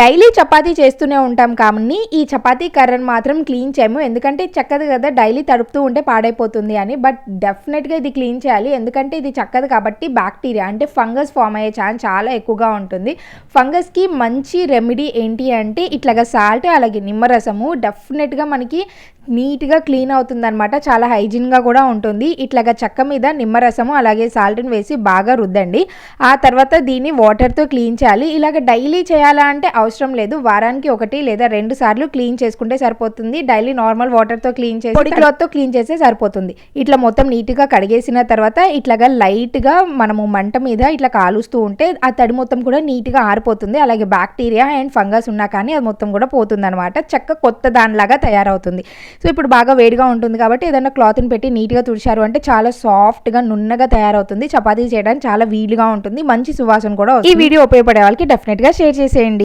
Daily chapati చేస్తూనే ఉంటాం కానీ ఈ చపాతీ కర్రను మాత్రం క్లీన్ చేయము. ఎందుకంటే చక్కది కదా డైలీ తడుపుతూ ఉంటే పాడైపోతుంది అని. బట్ డెఫినెట్గా ఇది క్లీన్ చేయాలి. ఎందుకంటే ఇది చక్కదు కాబట్టి బ్యాక్టీరియా అంటే ఫంగస్ ఫామ్ అయ్యే ఛాన్స్ చాలా ఎక్కువగా ఉంటుంది. ఫంగస్కి మంచి రెమెడీ ఏంటి అంటే ఇట్లాగా సాల్ట్ అలాగే నిమ్మరసము డెఫినెట్గా మనకి నీట్గా క్లీన్ అవుతుందనమాట చాలా హైజీన్గా కూడా ఉంటుంది. ఇట్లాగా చెక్క మీద నిమ్మరసము అలాగే సాల్ట్ని వేసి బాగా రుద్దండి. ఆ తర్వాత దీన్ని వాటర్తో క్లీన్ చేయాలి. ఇలాగ డైలీ చేయాలా అంటే అవసరం లేదు. వారానికి ఒకటి లేదా రెండు సార్లు క్లీన్ చేసుకుంటే సరిపోతుంది. డైలీ నార్మల్ వాటర్తో క్లీన్ చేసి పొడి క్లాత్తో క్లీన్ చేస్తే సరిపోతుంది. ఇట్లా మొత్తం నీట్గా కడిగేసిన తర్వాత ఇట్లాగా లైట్గా మనము మంట మీద ఇట్లా కాలుస్తూ ఉంటే ఆ తడి మొత్తం కూడా నీట్గా ఆరిపోతుంది. అలాగే బ్యాక్టీరియా అండ్ ఫంగస్ ఉన్నా కానీ అది మొత్తం కూడా పోతుంది అనమాట చెక్క కొత్త దానిలాగా తయారవుతుంది. సో ఇప్పుడు బాగా వేడిగా ఉంటుంది కాబట్టి ఏదైనా క్లాత్ని పెట్టి నీట్గా తుడిచారు అంటే చాలా సాఫ్ట్గా నున్నగా తయారవుతుంది. చపాతీ చేయడానికి చాలా వీలుగా ఉంటుంది. మంచి సువాసన కూడా. ఈ వీడియో ఉపయోగపడే వాళ్ళకి డెఫినెట్గా షేర్ చేసేయండి.